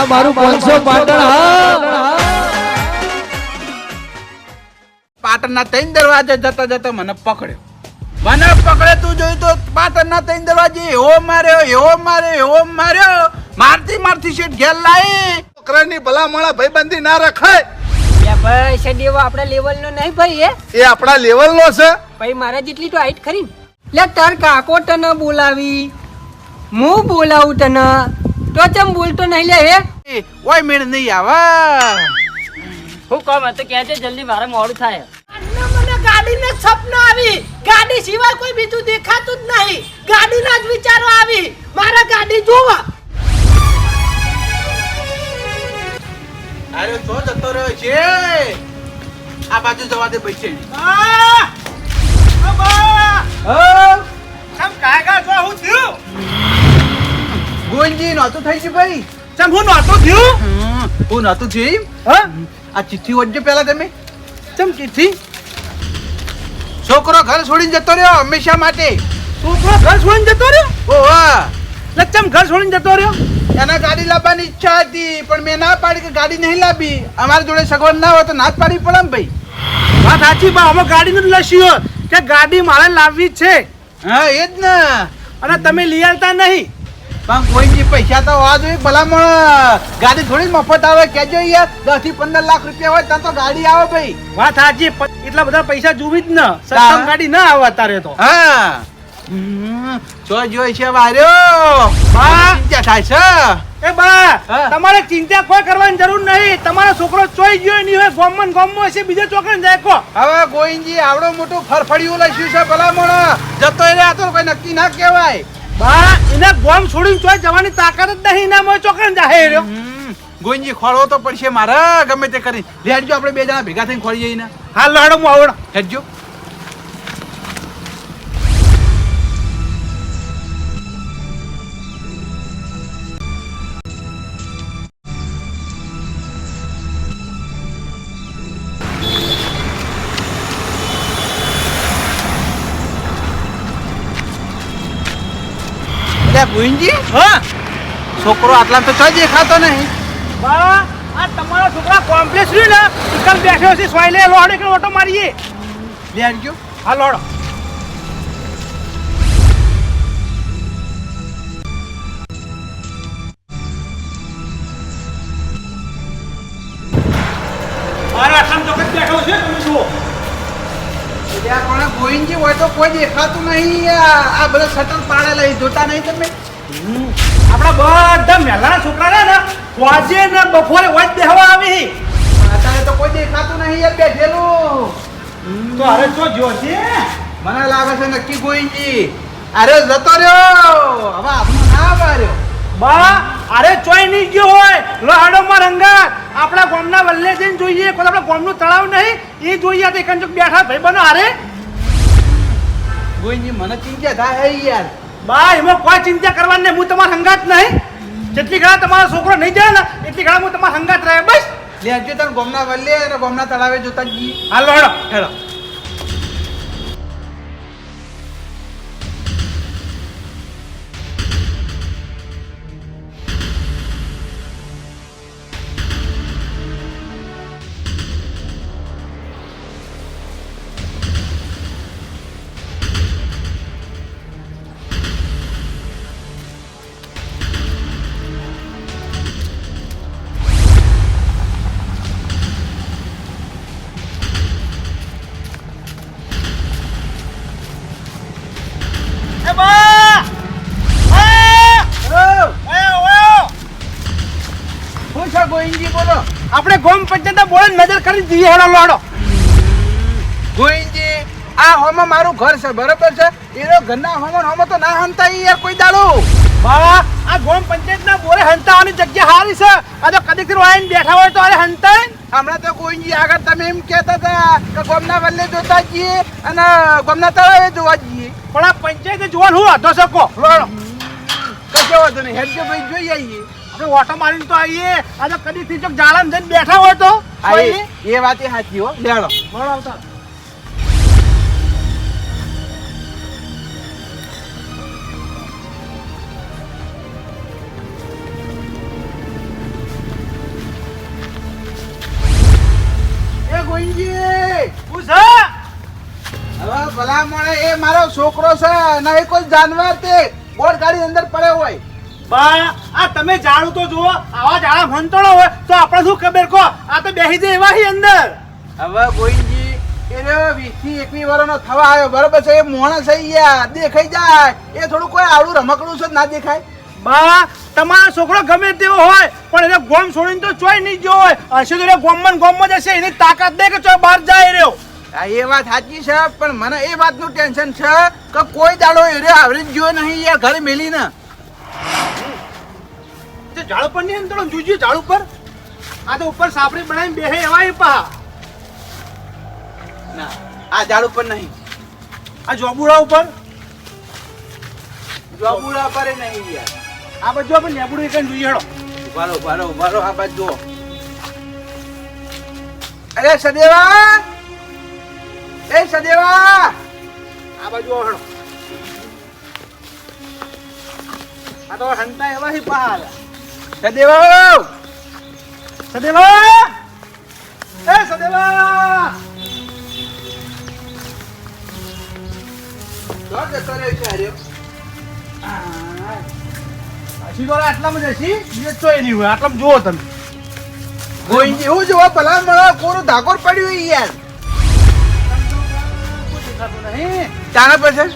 આ મારું પાંચસો પાટણ હા. પાટણના ત્રણ દરવાજે જતા જતા મને પકડ્યો. મને પકડે તું જોયું તો પાટણના ત્રણ દરવાજે એવો માર્યો એવો માર્યો એવો માર્યો. મારતી મારતી શેઠ ઘેર લાવી છોકરાની ભલામણા ભાઈબંધી ના રખાય. ભાઈ સદેવો આપણા લેવલનો નહીં ભાઈ એ એ આપણા લેવલનો છે. ભાઈ મારા જેટલી તો હાઈટ ખરી ને. લે તાર કાકો તને બોલાવી. હું બોલાવું તને. તો ચમ બોલતો નહીં લે હે? ઓય મેળ નહીં આવે. હું કોમ તો કે છે જલ્દી મારે મોડું થાય. મને ગાડીને સપના આવી. ગાડી સિવાય કોઈ બીજું દેખાતું જ નહીં. ગાડીના જ વિચારો આવી. મારા ગાડી જોવા. અરે તો જતો રહ્યો છે. આ બાજુ જવા દે પૈસે ગોવિંદજી નહોતું થઈ ગયું ભાઈ? ચમ હું નહોતું થયું? હું નહોતું થયું હા? આ ચિઠ્ઠી વાંચજો પહેલા તમે. ચમ ચિઠ્ઠી? છોકરો ઘર છોડીને જતો રહ્યો હંમેશા માટે. છોકરો ઘર છોડીને જતો રહ્યો? ઓહો. લચ્ચમ ઘર છોડીને જતો રહ્યો? એના ગાડી લાવવાની ઈચ્છા હતી પણ મેં ના પાડી કે ગાડી નહીં લાવી. અમારી જોડે સગવડ ના હોય તો ના જ પાડવી પડે ને ભાઈ. વાત સાચી બા અમે ગાડી નું લસ્યું કે ગાડી મારે લાવવી છે. હા એ જ ને. અને તમે લઈ આવતા નહીં. પણ પૈસા તો હોવા જોઈએ ભલામણ. ગાડી થોડી મફત આવે કેજો યાર. દસથી પંદર લાખ રૂપિયા હોય ત્યાં તો ગાડી આવે ભાઈ. વાત સાચી એટલા બધા પૈસા જોવી જ ન. હા. ગાડી ના આવે અત્યારે તો. હા. જો જોઈ છે વાર્યો. બા. થાય છે. એ બા તમારે ચિંતા કોઈ કરવાની જરૂર નહીં. તમારો છોકરો ચોઈ ગયો નહીં હોય ગોમન ગોમમાં હશે બીજો ચોકડે જાય કો. હવે ગોવિંદજી આવડો મોટો ફરફડિયું લઈશું છે ભલામણ. જતો એ રહ્યા તો કોઈ નક્કી ના કહેવાય. બા એને ગોમ છોડીને ચોય જવાની તાકાત જ નહીં એના ચોકડે જાહે રહ્યો. ગોવિંદજી ખોળવો તો પડશે મારે ગમે તે કરી. લેડજો આપણે બે જણા ભેગા થઈને ખોળી જઈને હા લડો હું આવડો. હેડજો. લે ગોવિંદજી હા? છોકરો આટલા તો ચોય દેખાતો નહીં. બા આ તમારા છોકરા કોમ્પ્લેક્સ રહ્યું ને? એકલ બેઠો છે સોયલે લોડે કે ઓટો મારીએ? લેડજો હા લોડો ગોવિંદજી હોય તો કોઈ દેખાતું નહીં આ આ બધા શટર પાડેલા જોતા નહીં તમે? આપણા બધા મહેલાના છોકરા ને વાજે ને બપોરે વાજ બેહવા આવી. અત્યારે તો કોઈ દેખાતું નહીં યાર બેઠેલું. તો અરે તો જોશે મને લાગે છે નક્કી ગોવિંદજી. અરે જતો રહ્યો. હવે આપણું ના પાડ્યો. બા અરે ચોય નહીં ગયો હોય. લહાડો હાડો માં રંગાત આપણા ગામના વલ્લે જઈને જોઈએ. કોઈ આપણા ગામનું તળાવ નહીં. એ જોઈએ તો એકંજક બેઠા ભાઈ બનો. અરે ગોવિંદજી મને ચિંતા થાય હે યાર. બા એમાં કોઈ ચિંતા કરવાની હું તમારા હંગાત નહીં. જેટલી ઘણા તમારો છોકરો નહીં જાય ને એટલી ઘણા હું તમારા હંગાત રહે. બસ. લેજો તને ગોમના વલ્લે અને ગોમના તળાવે જોતા જઈએ હાલો હેડો હેડો. પંચાયત બોલે નજર કરી દીધી હેડો લોડો ગોવિંદજી, આ હોમો મારું ઘર છે, બરોબર છે? એનો ઘરના હોમો હોમો તો ના હંતા યાર કોઈ દાડો. બાવા, આ ગોમ પંચાયત ના બોરે હંતાવાની જગ્યા હારી છે. આ તો કદી આવીને બેઠા હોય તો અરે હંતાય. હમણાં તો ગોવિંદજી આગળ તમે એમ કહેતા હતા કે ગોમના વલ્લે જોતા જઈએ અને ગોમના તળાવે જોવા જઈએ. પણ આ પંચાયત જોવાનું હું હતો શકો કશો વાંધો નહીં. હેડજો ભાઈ જોઈ આવીએ. આપણે ઓટો મારીને તો આવીએ. આજે કદી થી ચોક જાળમ જઈને બેઠા હોય તો. એ વાત એ સાચી હો. લેડો મળો આવતા. ભલા મળે એ મારો છોકરો છે નહીં કોઈ જાનવર તે. બોર ગાડી અંદર પડ્યો હોય. બા આ તમે જાણું તો જુઓ આવા જાડા ભંતળો હોય તો આપણે શું ખબર? કહો આ તો બેસી જાય એવા અંદર. હવે ગોવિંદજી એ વીસથી એકવીસ વર્ષનો થવા આવ્યો બરોબર છે? એ મોણસ થઈ ગયા દેખાઈ જાય. એ થોડું કોઈ આવડું રમકડું છે ના દેખાય. બા તમારો છોકરો ગમે તેવો હોય પણ એને ગોમ છોડીને તો ચોય નહીં જો હોય. હશે તો એને ગોમમાં ને ગોમમાં જશે એની તાકાત નહીં કે ચોય બહાર જાય રહ્યો. એ વાત સાચી છે પણ મને એ વાતનું ટેન્શન છે કે કોઈ દાડો એ આવરી જ ગયો નહીં યાર ઘરે મેલીને. તે ઝાડ પર નહીં અંદર જોજો ઝાડ ઉપર? આ તો ઉપર સાપડી બનાવીને બેહે એવા એ પા ના આ ઝાડ ઉપર નહીં. આ જોબુડા ઉપર? જોબુડા પર નહીં યાર. આ બાજુ આપણે નેબડું એક જોઈએ હેડો. ઉભારો ઉભારો ઉભારો આ બાજુ જુઓ. અરે સદેવા! એ સદેવા! આ બાજુ હેડો. આ તો હંતા એવા હી પા સદેવા! સદેવા! એ સદેવા! આટલામાં જ હસી બીજે ચોય નહીં હોય. આટલામાં જુઓ તમે. કોઈ એવું જોવા ભલા મળે કોરું ધાકોર પડ્યું યાર. તારા પછી.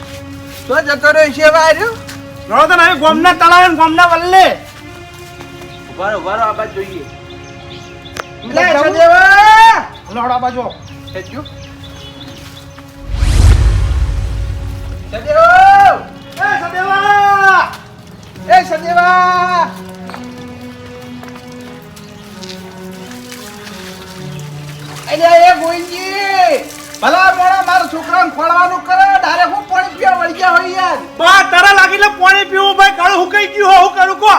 તો જતો રહ્યો છે હવે રણો તો નહીં ગોમના તળાવે ગોમના વલ્લે. ઉભારો ઉભારો આ બાજુ જોઈએ. લે સદેવા હલો આ બાજુ આવો. સદેવા એ સદેવા એ સદેવા અલ્યા એ ગોઈજી ભલા મોણા મારા છોકરાને ખોળવાનું કરે ડાયરેક્ટ હું પાણી પીવા વળી ગયા હોય યાર બા તારા લાગીને પાણી પીવું ભાઈ કાળું હું કઈ ગયું હું કરું કો?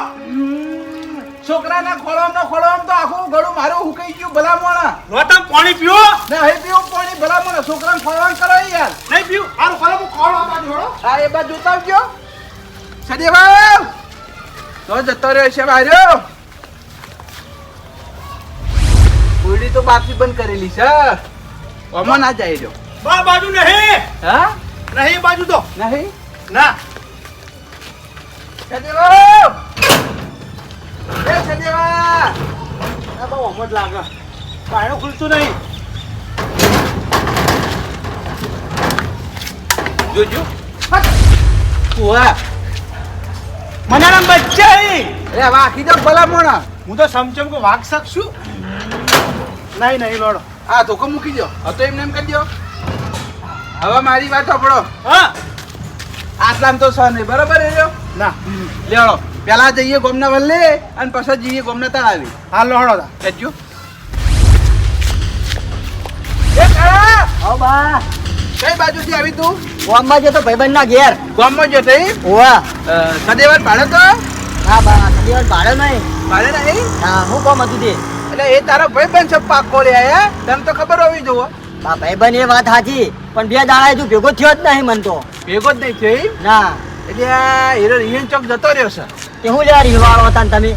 છોકરાના ખોળામ નો ખોળામ તો આખું ગળું મારું હુકાઈ ગયું ભલા મોણા લો તમે પાણી પીવો? ને હવે પીવું પાણી ભલા મોણા છોકરાને ખોળામ કરો યાર. નહીં પીવું? હારું ખોળામ ખોળો આ બાજુ હેડો હા એ બાજુ જોતા આવજો સદેવા તો જતો રહ્યો છે બાર્યો ઉડી તો બાકી બંધ કરેલી છે. ઓમાં ના જાય રહ્યો બા બાજુ નહીં. હા? નહીં બાજુ તો. નહીં? ના. સદેવા અમત લાગે પાણું ખુલતું નહીં જોજો ઉવા મને નામ બચ્ચા અહીં. એ દો ભલા મોણા હું તો સમજમ કો વાઘ શકશું નહીં નહીં લોડો આ ધોકો મૂકી દો હવે એમને એમ કરી દો હવે મારી વાત સાંભળો હા આટલામ તો સહ બરાબર એ ના લેવડો પેલા જઈએ ગોમના વલ્લે અને પછી જઈએ ગોમના તળાવે. હાલ લોહડો તા કેજો. એ કાળા! હો બા. કઈ બાજુથી આવી તું? ગામમાં જતો ભાઈબંધના ઘેર. ગોમમાં જતો થઈ ઓવા સદેવર ભાડે તો? હા બા સદેવર ભાડે નહીં. ભાડે નહીં? હા હું કોમ હતું તે. એટલે એ તારો ભાઈ બન છે પાકો લે આયા તને તો ખબર હોવી જોવો. બા ભાઈબંધ એ વાત સાચી પણ બે દાડા તું ભેગો થયો જ નહીં મન તો. ભેગો જ નહીં થયો ના. એટલે હીરો રિહન ચોક જતો રહ્યો છે. તે હું લ્યા રીવાળો હતા ને તમે?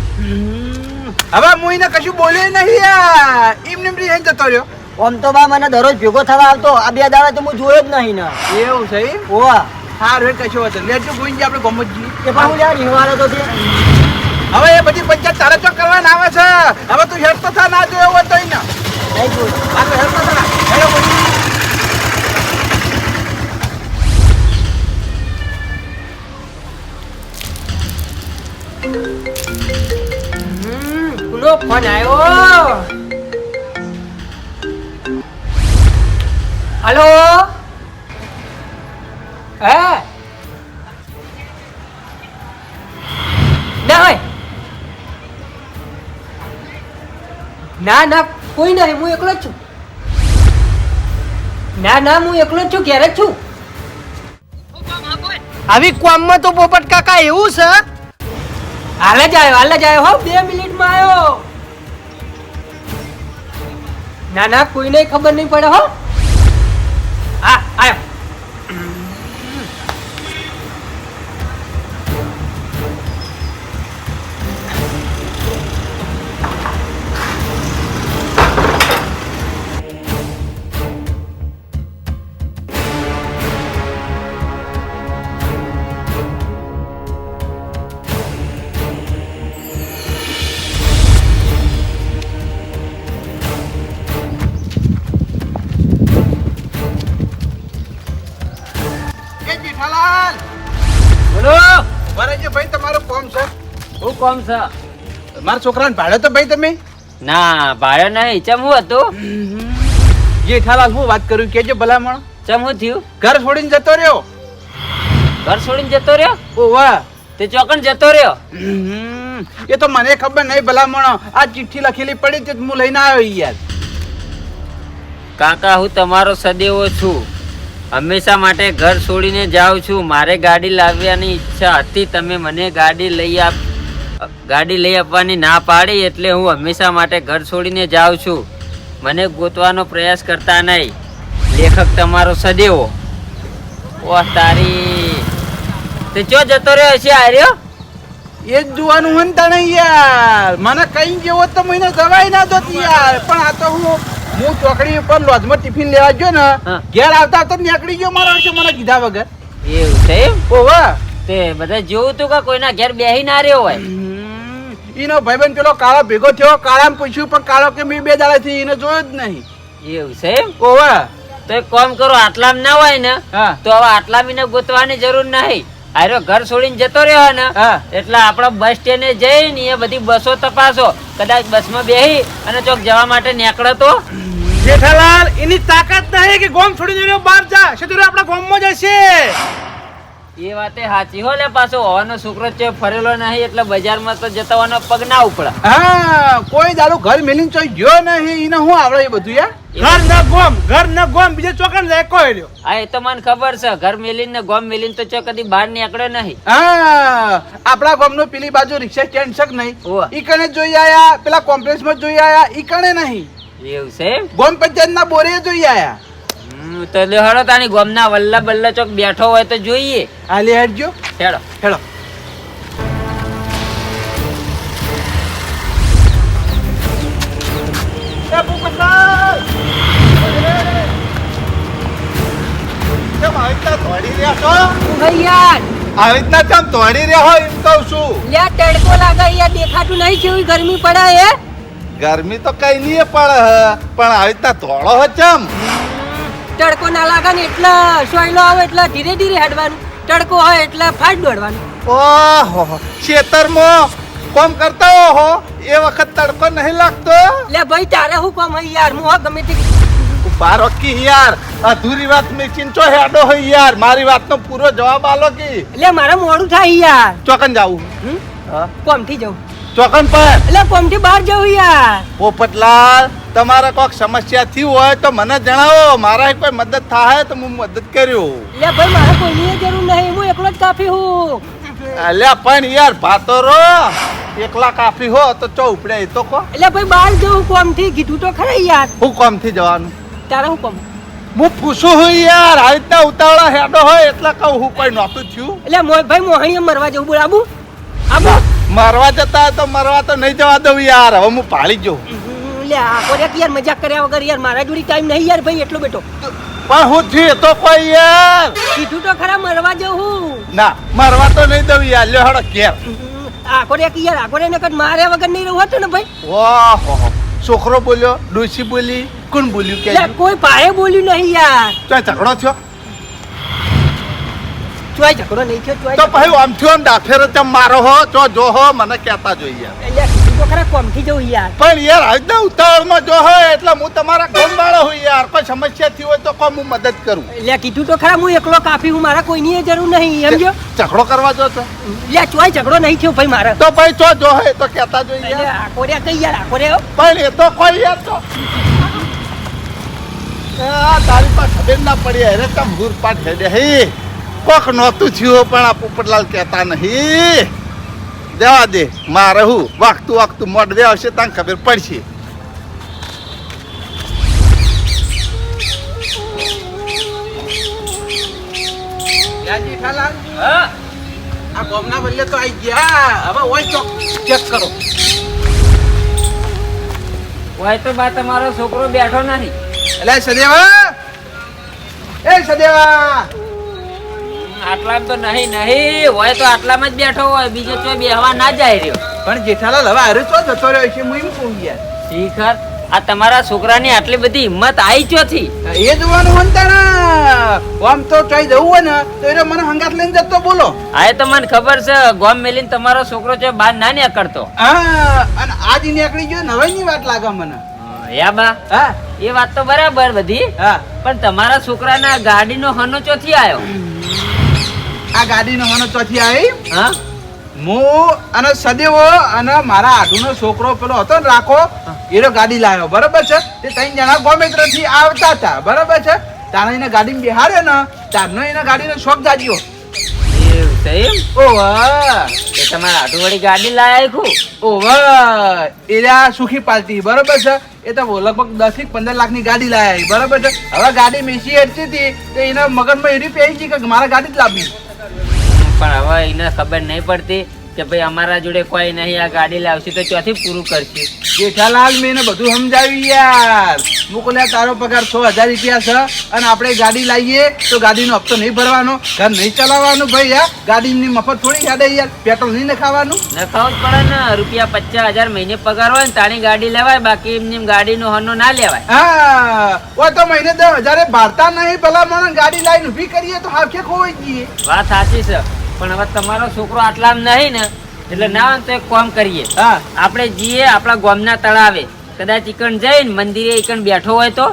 હવે હું એને કશું બોલ્યો નહીં યાર. એમ નેમ રિહન જતો રહ્યો. આમ તો બા મને દરરોજ ભેગો થવા આવતો. આ બે દાડા તો હું જોયો જ નહીં ને. એવું છે એમ? ઓવા. હારું એ કશું હતું લેટ ગોઈન આપણે ગમત જઈએ તે પણ હું લ્યા રીવાળો તો તે હવે એ બધી પંચાયત તારે ચોક કરવાના આવે છે. હવે તું હેડ તો થા ના જોયો હોય તોય ને. આ તો હેડ ફોન આવ્યો. હલો? હે? ના હોય. ના ના, કોઈ નહીં, હું એકલો જ છું. ના ના, હું એકલો જ છું જ છું. આવી કોમમાં તો પોપટ કાકા એવું છે? હાલ જ આવ્યો, હાલ જ આવ્યો. હો, બે મિનિટમાં આવ્યો. ના ના કોઈને ખબર નહીં પડે હો. આ આવ્યો કોમ છે. મારા છોકરાને ભાડે તો ભાઈ તમે? ના ભાડે નહીં. ચમ હું હતો? જેઠાલાલ હું વાત કરું કેજો ભલામણ. ચમ હું થયું? ઘર છોડીને જતો રહ્યો. ઘર છોડીને જતો રહ્યો? ઓ વાહ. તે ચોકણ જતો રહ્યો? હમ, એ તો મને ખબર નહીં ભલામણ. આ ચિઠ્ઠી લખેલી પડી તે જ હું લઈને આવ્યો યાર. કાકા હું તમારો સદેવો છું. હંમેશા માટે ઘર છોડીને જાઉં છું. મારે ગાડી લાવવાની ઈચ્છા હતી. તમે મને ગાડી લઈ આપ ગાડી લઈ આપવાની ના પાડી એટલે હું હંમેશા માટે ઘર છોડીને જાઉં છું. મને ગોતવાનો પ્રયાસ કરતા નહીં. લેખક તમારો સદેવો. ઓહ તારી. તે ચો જતો રહ્યો છે આર્યો એ જ જોવાનું હોય તને યાર. મને કઈ જેવો તો મહિને જવાય ના દોત યાર. પણ આ તો હું હું ચોકડી ઉપર લોજમાં ટિફિન લેવા ગયો ને. ઘેર આવતા તો નીકળી ગયો મારો છે મને કીધા વગર. એવું છે એમ? ઓ વાહ તે બધા જેવું તું કે કોઈના ઘેર બેહી ના રહ્યો હોય? ઈનો ભાઈબંધ પેલો કાળો ભેગો થયો કાળાને પૂછ્યું પણ કાળો કે મેં બે દાડાથી એને જોયો જ નહીં? એવું છે ઓવે તો એક કામ કરો આટલામાં ના હોય ને તો હવે આટલામાં એને ગોતવાની જરૂર નહીં. આરો ઘર છોડીને જતો રહ્યો ને એટલે આપણે બસ સ્ટેન્ડે જઈને એ બધી બસો તપાસો. કદાચ બસમાં બેહી અને ચોક જવા માટે નીકળે તો? જેઠાલાલ એની તાકાત નહીં કે ગોમ છોડીને રહ્યો બહાર જા સીધું આપણા ગોમમાં જશે. એ વાતે સાચી હો ને પાછો હોવાનો છોકરો છે ફરેલો નહીં એટલે બજારમાં તો જતા હોવાનો પગ ના ઉપડે. હા કોઈ દાડો ઘર મેલીને ચોઈ ગયો નહીં એને હું આવડે એ બધું યાર ઘર ન ગોમ ઘર ન ગોમ બીજે ચોકન જાય કોઈ રહ્યો. આ એ તો મને ખબર છે ઘર મેલીને ને ગોમ મેલીને તો ચો કદી બહાર નીકળે નહીં. હા આપણા ગામનો પેલી બાજુ રિક્ષા સ્ટેન્ડ છે કે નહીં. ઈ કણે જોઈ આયા પેલા કોમ્પ્લેક્સમાં જોઈ આયા ઈ કણે નહીં? એવું છે એમ? ગોમ પંચાયત ના બોરે જોઈ આયા. તો લે હળો તાની ગોમના વલ્લા બલ્લા ચોક બેઠો હોય તો જોઈએ. હાલે હેડજો. હેડો. હેડો. આવી રીતના ચમ તોડી રહ્યા એમ કહું છું? લ્યા તડકો લાગે યાર દેખાતું નહીં કેવી ગરમી પડે હે? ગરમી તો કઈ નહીં પડે પણ આવી રીતના તોડો હે ચમ તડકો ના લાગે ને એટલે સોયલો આવે એટલે ધીરે ધીરે હેડવાનું. તડકો હોય એટલે ફાટ દોડવાનું. ઓહો ખેતરમાં કોમ કરતા હો એ વખત તડકો નહીં લાગતો? લે ભાઈ તારે હું કોમ હઈ યાર? હું ગમે તે બારો કી યાર અધૂરી વાત મે ચિંચો હેડો હઈ યાર? મારી વાતનો પૂરો જવાબ આલો કી? લે મારે મોડું થાય યાર. ચોકન જાવું? કોમથી જાઉં. ચોકન પર. એટલે કોમથી બહાર જવું યાર. પોપટલાલ તમારે કોઈક સમસ્યા થી હોય તો મને જણાવો. મારા કોઈ મદદ થાય તો હું મદદ કર્યો. લે ભાઈ મારે કોઈની જરૂર નહીં. હું એકલો જ કાફી હું. અલ્યા પણ યાર ભાતો રો એકલા કાફી હો તો ચો ઉપડે એ તો કો. એટલે ભાઈ બહાર જવું કોમથી? કીધું તો ખરા યાર. હું કોમથી જવાનું? તારે હું કોમ? હું પૂછું હું યાર આ રીતના ઉતાવળા હેડો હોય એટલે કહું હું કોઈ નહોતું થયું. એટલે ભાઈ મોહણીએ મરવા જવું બોલ આબુ. આબુ મરવા જતા હોય તો મરવા તો નહીં જવા દઉં યાર. હવે હું પાળી જઉં. લે આખો એક યાર મજાક કર્યા વગર યાર મારા જોડી ટાઈમ નહીં યાર ભાઈ એટલો બેટો પણ હું થયું તો કોઈ યાર. કીધું તો ખરા મરવા જવું ના મરવા તો નહીં દઉં યાર લ્યો હડો ઘેર. આખો એક યાર આખો ને કદ માર્યા વગર નહીં રહું તો ને ભાઈ? ઓહો છોકરો બોલ્યો ડોસી બોલી કોણ બોલ્યું કે કોઈ પાયે બોલ્યું નહીં યાર. તો ઝઘડો થયો? ચોય ઝઘડો નહીં થયો તો ભાઈ આમ થયો આમ ડાફેર તેમ મારો હો તો જો હો મને કહેતા જોઈએ. એટલે તો ખરા કોમથી જવું યાર. પણ યાર આજના ઉતાવળમાં જો હોય એટલે હું તમારા ગામ વાળો હું યાર. કોઈ સમસ્યા થી હોય તો કોમ હું મદદ કરું. એટલે કીધું તો ખરા હું એકલો કાફી હું મારા કોઈની જરૂર નહીં સમજો ઝઘડો કરવા જો તો લે ચોય ઝઘડો નહીં થયો ભાઈ મારે. તો ભાઈ ચો જો હોય તો કહેતા જોઈએ યાર. આખો રે કઈ યાર આખો પણ એ તો કોઈ યાર તો. આ તારી પાસે ખબર ના પડી અરે તમ હુરપાટ હે. કોક નહોતું થયું પણ આ પોપટલાલ કહેતા નહીં. દેવા દે. મારે હું વાગતું વાગતું મોઢ દે આવશે તને ખબર પડશે. આ ગામના બદલે તો આઈ ગયા. હવે ઓય ચોક ચેક કરો. હોય તો બા તમારો છોકરો બેઠો નથી. એટલે સદેવા. એ સદેવા. આટલામાં તો નહીં નહીં હોય તો આટલામાં જ બેઠો હોય બીજો તો બેહવા ના જાય રહ્યો. પણ જેઠાલાલ હવે આરે તો જતો રહ્યો છે હું એમ કહું યાર. શીખર આ તમારા છોકરાની આટલી બધી હિંમત આવી ચોથી. એ જોવાનું ને આમ તો ચાઈ જવું હોય ને તો એને મને હંગાત લઈને જતો બોલો. આ તો મને ખબર છે ગોમ મેલીને તમારો છોકરો છે બહાર ના નીકળતો. હા અને આજ નીકળી ગયો નવાઈ ની વાત લાગે મને. યા બા હા. એ વાત તો બરાબર બધી. હા. પણ તમારા છોકરાના ગાડીનો હનો ચોથી આવ્યો આ ગાડીનો મને ચોથી આવી હા? હું અને સદેવો અને મારા આઢુનો છોકરો પેલો હતો ને રાખો એનો ગાડી લાવ્યો બરાબર છે? તે ત્રણ જણા ગોમેત્રથી આવતા હતા. બરાબર છે? તાણે એને ગાડીમાં બેહાડ્યો ને તારનો એને ગાડીનો શોખ જાગ્યો. તમારા આટુવાળી ગાડી લાયા ખું ઓવા. એરા સુખી પાલટી. બરાબર છે? એ તો લગભગ દસથી પંદર લાખની ગાડી લાયા બરાબર છે? હવે ગાડી મેસી હેડતી હતી તો એના મગજમાં એવી પહેરી કે મારે ગાડી જ લાવવી. પણ હવે એને ખબર નહીં પડતી કે ભાઈ અમારા જોડે કોઈ નહીં આ ગાડી લાવશે તો ચોથી પૂરું કરશે. જેઠાલાલ મેં બધું સમજાવ્યું યાર. મુકલ્યા તારો પગાર છ હજાર રૂપિયા છે અને આપણે ગાડી લાવીએ તો ગાડીનો હપ્તો નહીં ભરવાનો ઘર નહીં ચલાવવાનું ભાઈ યાર ગાડીની મફત થોડી ગાડે યાર. પેટ્રોલ નહીં નખાવાનું. નખાવું પડે ને. રૂપિયા પચાસ હજાર મહિને પગાર હોય ને તાણી ગાડી લેવાય બાકી એમની એમ ગાડીનો હનો ના લેવાય. હા. ઓ તો મહિને દસ હજારે ભારતા નહીં ભલા મને ગાડી લાવીને ઊભી કરીએ તો હાફે ખોવાઈ જઈએ. વાત સાચી છે. પણ હવે તમારો છોકરો આટલા નહીં ને એટલે ના હોય તો એક કામ કરીએ. હા. આપણે જઈએ આપણા ગામના તળાવે. કદાચ ઈકણ જઈને મંદિરે ઈકણ બેઠો હોય તો.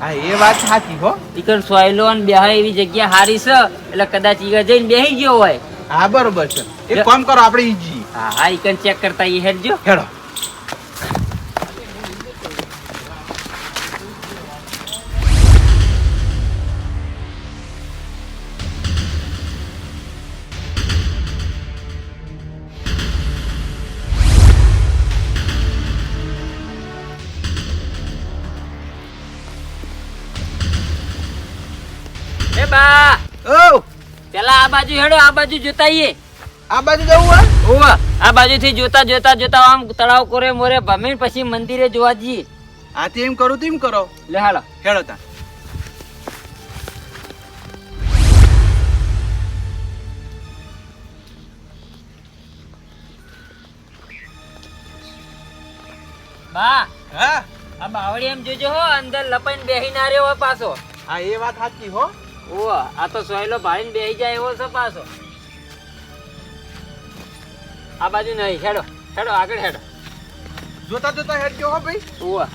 હા એ વાત સાચી હો. ઈકણ સોયલો અને બેહાય એવી જગ્યા હારી છે એટલે કદાચ ઈકણ જઈને બેહી ગયો હોય. હા બરોબર છે. એક કામ કરો આપણે ઈ જઈએ. હા હા ઈકણ ચેક કરતા ઈ હેડજો. હેડો. બા ઓ. પેલા આ બાજુ હેડો આ બાજુ જોતાઈએ આ બાજુ જવું હોય? ઓવા આ બાજુથી જોતા જોતા જોતા આમ તળાવ કોરે મોરે ભમીને પછી મંદિરે જોવા જઈએ. હા તે એમ કરું તેમ કરો. લે હાલો. હેડો તા. બા હા? આ બાવળી એમ જોજો હો અંદર લપાઈને બેહી ના રહ્યો પાછો. હા એ વાત સાચી હો. ઓ આ તો સોયલો ને બેહી જાય એવો છે પાછો. આ બાજુ નહીં હેડો હેડો આગળ હેડો. જોતા જોતા ગયો હો ભાઈ. ઓ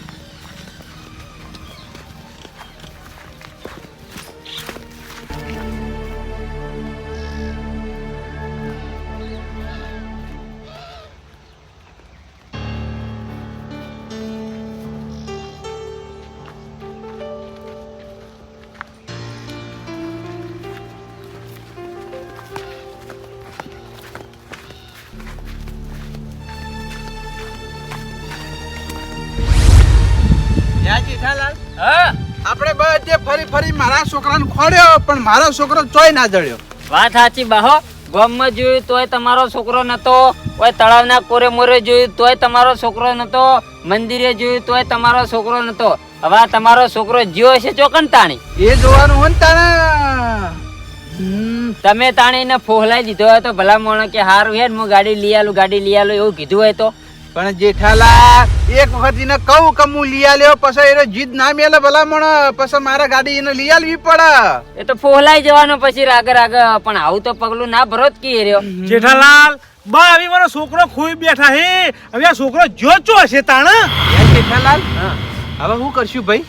ફરી મારા છોકરાને ખોડ્યો પણ મારો છોકરો ચોય ના જડ્યો. વાત સાચી બાહો ગામમાં જોયું તોય તમારો છોકરો નતો કોઈ તળાવના કોરે મોરે જોયું તોય તમારો છોકરો નતો મંદિરે જોયું તોય તમારો છોકરો નતો. હવે તમારો છોકરો જીવો છે ચોકન તાણી એ જોવાનું હોય ને તારે તમે તાણી એને ફોહલાઈ દીધો હોય તો ભલા મોણો કે હારું હેડ હું ગાડી લઈ આલું ગાડી લઈ આલું એવું કીધું હોય તો. પણ જેઠાલાલ એક વખત એને કહું કે હું લઈ આલ્યો પછી એને જીદ ના મેલે ભલા મણ પછી મારે ગાડી એને લઈ આલવી પડે. એ તો ફોહલાઈ જવાનો પછી રાગ રાગ પણ આવું તો પગલું ના ભરો જ કી રહ્યો જેઠાલાલ બા આવી મારો છોકરો ખોઈ બેઠા હે. હવે આ છોકરો જોચો હશે તાણ. જેઠાલાલ હા. હવે શું કરશું ભાઈ?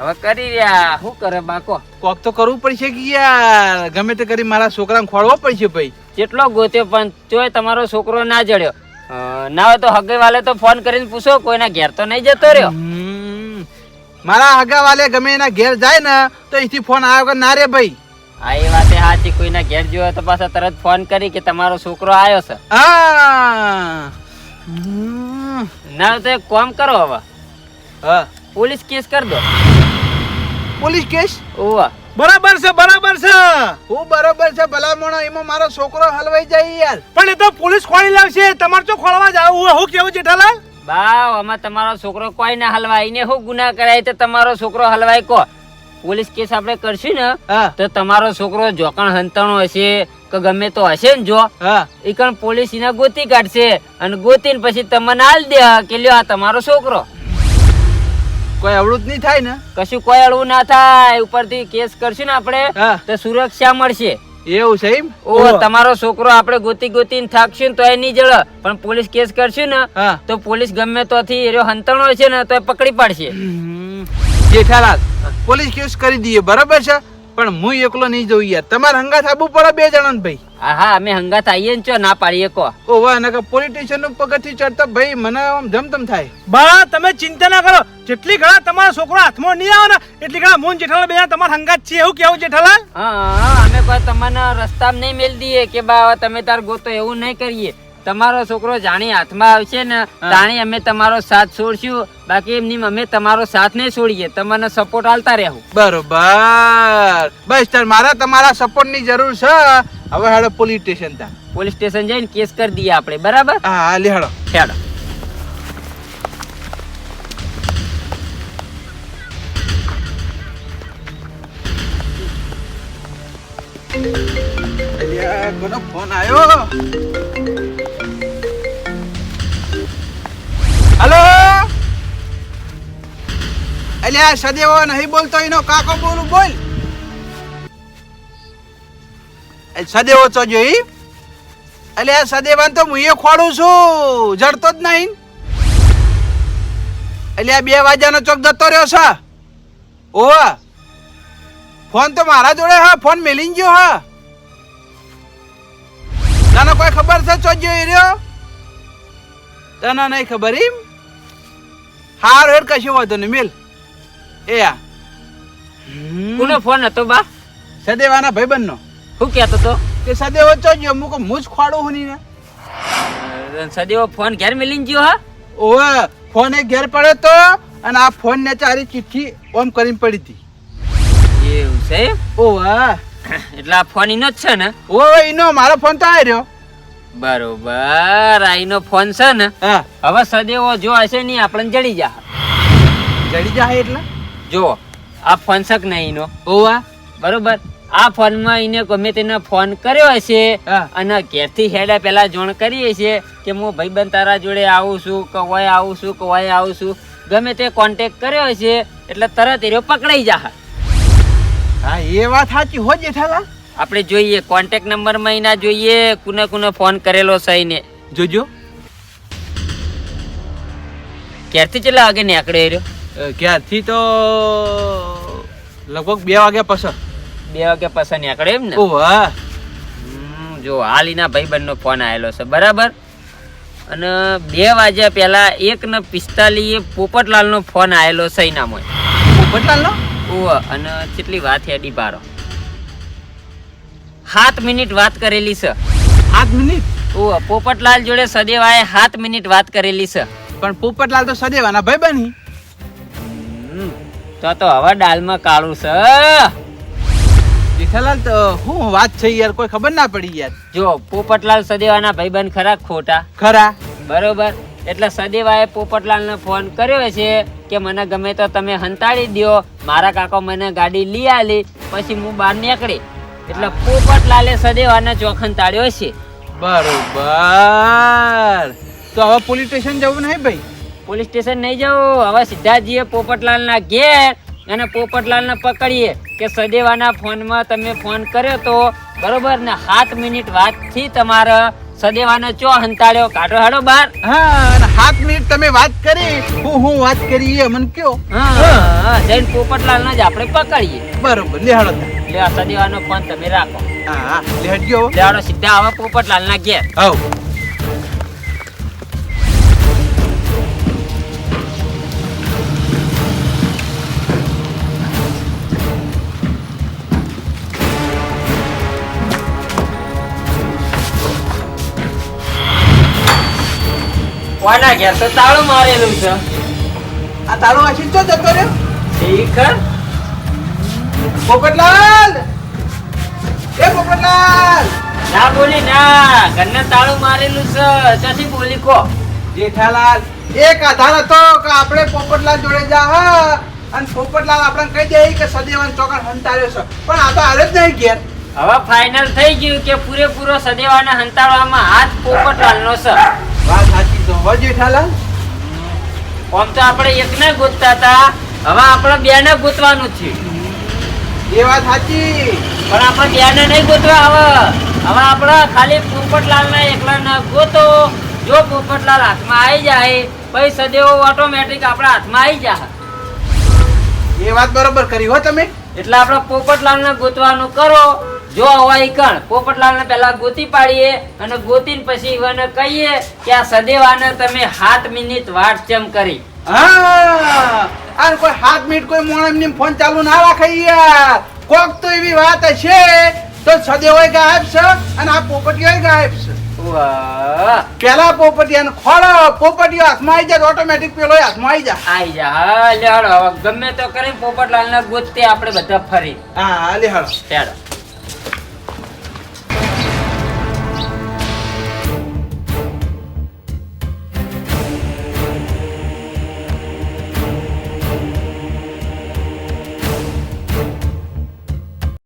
હવે કરી રહ્યા. શું કરે બાકો કોક તો કરવું પડશે કે યાર? ગમે તે કરી મારા છોકરાને ખોળવો પડશે ભાઈ. જેટલો ગોત્યો પણ તોય તમારો છોકરો ના જડ્યો. ના હોય તો હગે વાલે તો ફોન કરીને પૂછો કોઈના ઘેર તો નહીં જતો રહ્યો. મારા હગા વાલે ગમે એના ઘેર જાય ને તો અહીંથી ફોન આવ્યો કે ના રે ભાઈ. આ એ વાતે સાચી કોઈના ઘેર જોયો તો પાછા તરત ફોન કરી કે તમારો છોકરો આવ્યો છે. હા. ના તો એક કોમ કરો હવે. હા. પોલીસ કેસ કરી દો. Police case? ઓવા બરાબર છે બરાબર છે. હું બરાબર છે ભલામણો એમાં મારો છોકરો હલવાઈ જાય યાર. પણ એ તો પોલીસ ખોળી લાવશે તમારે તો ખોળવા જાવ હું કેવું જેઠાલાલ? બાવ આમાં તમારો છોકરો કોઈ ના હલવાય. એને હું ગુના કરાય તો તમારો છોકરો હલવાય કો? પોલીસ કેસ આપણે કરશું ને હા. તો તમારો છોકરો જોકણ હંતાણો હશે કે ગમે તો હશે ને જો હા. એ કણ પોલીસ એને ગોતી કાઢશે. અને ગોતીને પછી તમને હાલ દે કે લ્યો આ તમારો છોકરો. કોઈ અવળું જ નહીં થાય ને? કશું કોઈ અળવું ના થાય. ઉપરથી કેસ કરશું ને આપણે તો સુરક્ષા મળશે. એવું છે એમ? ઓ તમારો છોકરો આપણે ગોતી ગોતી થાકશું તો એ નહીં જળ પણ પોલીસ કેસ કરશું ને. તો પોલીસ ગમે તોથી એરો હંતણો છે ને તો એ પકડી પાડશે. જેઠાલાલ પોલીસ કેસ કરી દઈએ. બરાબર છે? પણ હું એકલો નહીં જોઉં યાર. તમારે હંગાત આવવું પડે બે જણા ને ભાઈ. હા હા અમે હંગાત આવીએ ને ચો ના પાડીએ કો. ઓ વાહ નકર પોલીસ સ્ટેશનનું પગથિયું ચડતા ભાઈ મને આમ ધમધમ થાય. બા તમે ચિંતા ના કરો. જેટલી ઘણા તમારો છોકરો હાથમાં નહીં આવે ને એટલી ઘણા મોન જેઠાલાલ બે તમારા હંગાત છે એવું કેવું જેઠાલાલ? હા હા, અમે પણ તમને રસ્તામાં નહીં મેલ દઈએ કે બા તમે તાર ગોતો એવું નહીં કરીએ. તમારો છોકરો જાણી હાથમાં આવશે ને તાણી અમે તમારો સાથ છોડશું. બાકી એમની અમે તમારો સાથ નહીં છોડીએ. તમને સપોર્ટ આલતા રહેવું. બરોબર. બસ તાર મારા તમારા સપોર્ટની જરૂર છે. હવે હેડો પોલીસ સ્ટેશન તા. પોલીસ સ્ટેશન જઈને કેસ કરી દઈએ આપણે બરાબર? હા લે હેડો. હેડો. કોનો ફોન આવ્યો હલો? અલ્યા સદેવો નહીં બોલતો, એનો કાકો બોલું, બોલ. સદેવો તો જોઈ અલ્યા સદેવાન તો હું એ ખોડું છું. જડતો જ નહીં. અલ્યા બે વાગ્યાનો ચોક જતો રહ્યો છે. ઓવા. ફોન તો મારા જોડે હા ફોન મેલી ગયો હા તને કોઈ ખબર છે ચોજ્યો એ રહ્યો? તને નહીં ખબર એમ? હાર હેડ કશું વાંધો નહીં મિલ. એ આ. કોનો ફોન હતો બા? સદેવાના ભાઈબંધનો. શું કહેતો તો. કે સદેવો ચોજ્યો મુક મુજ ખોડું હું ને. સદેવો ફોન ઘેર મિલીન ગયો હા? ઓવે ફોન એક ઘેર પડ્યો તો અને આ ફોન ને ચારી ચિઠ્ઠી ઓમ કરીને પડી હતી. એવું છે ઓહ ઓવા. એટલે આ ફોન એનો જ છે ને? ઓ એનો મારો ફોન તો આવી રહ્યો. બરોબર આ ફોન છે ને? હા. હવે સદેવો જો હશે નહીં આપણને જડી જા. જડી જા એટલે? જો આ ફોન શક નહીં એનો ઓવા. બરોબર આ ફોનમાં એને ગમે તેને ફોન કર્યો હશે. અને ઘેરથી હેડે પેલા જોણ કરી હશે કે હું ભાઈબંધ તારા જોડે આવું છું કે ઓય આવું છું કે ઓય આવું છું. ગમે તે કોન્ટેક્ટ કર્યો હશે એટલે તરત એરો પકડાઈ જા હા એ વાત સાચી હો જેઠાલા આપણે જોઈએ કોન્ટેક્ટ નંબરમાં એના જોઈએ કુને કુને ફોન કરેલો છે ને જોજો. ક્યારથી ચેલા વાગે નીકળે રહ્યો ક્યારથી તો લગભગ બે વાગ્યા પછી. બે વાગે પછી નીકળે એમ ને? ઓહ હા. જો હાલ એના ભાઈબંધનો ફોન આવેલો છે બરાબર? અને બે વાગ્યા પહેલા એક ને પિસ્તાલીએ પોપટલાલનો ફોન આવેલો છે એનામાં પોપટલાલ નો અને કેટલી વાત હેડી પારો. સાત મિનિટ વાત કરેલી છે. સાત મિનિટ? ઓવ પોપટલાલ જોડે સદેવાએ સાત મિનિટ વાત કરેલી છે. પણ પોપટલાલ તો સદેવાના ભાઈ બની. તો તો હવે દાલમાં કાળું છે. જેઠાલાલ તો હું વાત છે યાર કોઈ ખબર ના પડી યાર. જો પોપટલાલ સદેવાના ભાઈબંધ ખરા ખોટા. ખરા? બરોબર. એટલે સદેવાએ પોપટલાલને ફોન કર્યો છે કે મને ગમે તો તમે હંતાડી દ્યો. મારા કાકો મને ગાડી લઈ આલી પછી હું બહાર નીકળી. એટલે પોપટલાલે સદેવાને ચોખન હંતાડ્યો છે. બરોબર. તો હવે પોલીસ સ્ટેશન જવું નહીં ભાઈ? પોલીસ સ્ટેશન નહીં જવું. હવે સીધા જઈએ પોપટલાલના ઘેર અને પોપટલાલને પકડીએ કે સદેવાના ફોનમાં તમે ફોન કર્યો તો. બરોબર ને સાત મિનિટ વાતથી તમારે સદેવાને ચો હંતાડ્યો કાઢો હાડો બાર. હા અને મિનિટ તમે વાત કરી. હું હું વાત કરી એ મને કયો. હા હા. પોપટલાલ ને જ આપણે પકડીએ. બરોબર લે હાડો લે સદેવાનો ફોન તમે રાખો. હા હા લે હટજો લે સીધા પોપટલાલ પોપટલાલના ઘેર. આવ. કોના ઘેર તો તાળું મારેલું છે. આ તાળું વાંચી તો જતો રહ્યો? શીખર પોપટલાલ! એ પોપટલાલ! ના બોલી ના ઘરને તાળું મારેલું છે. ત્યાંથી બોલી કો? જેઠાલાલ એક આધાર હતો કે આપણે પોપટલાલ જોડે જા હા. અને પોપટલાલ આપણને કહી દે કે સદેવાન ચોકડ હંતાર્યો છે. પણ આ તો હારે જ નહીં ઘેર. હવે ફાઇનલ થઈ ગયું કે પૂરેપૂરો સદેવાના હંતાળવામાં હાથ પોપટલાલનો છે. વાત સાચી તો હો જેઠાલાલ આમ તો આપણે એકને ગોતતા હતા. હવે આપણે બેને ગોતવાનું છે. એ વાત સાચી. પણ આપણે બેને નહીં ગોતવા હવે. હવે આપણે ખાલી પોપટલાલ ને એકલા ના ગોતો જો પોપટલાલ હાથમાં આવી જાય પછી સદેવો ઓટોમેટિક આપણા હાથમાં આવી જાય. એ વાત બરોબર કરી હો તમે. એટલે આપણે પોપટલાલ ને ગોતવાનું કરો. જો હોય કણ પોપટલાલ ને પેલા ગોતી પાડીએ અને ગોતીને પછી ઈવને કહીએ કે આ સદેવાને તમે સાત મિનિટ વાટ ચમ કરી. હા આ કોઈ સાત મિનિટ કોઈ મોણ એમની ફોન ચાલુ ના રાખે યાર. કોક તો એવી વાત હશે તો સદેવોય ગાયબ છે અને આ પોપટીઓય ગાયબ છે. વાહ. પેલા પોપટિયાને ખોળો પોપટીઓ હાથમાં આવી જાય ઓટોમેટિક પેલો હાથમાં આવી જાય. આવી જા હા ગમે તો કરી પોપટલાલ ને ગોતતે આપણે બધા ફરી. હા લે હાલો. હેડો.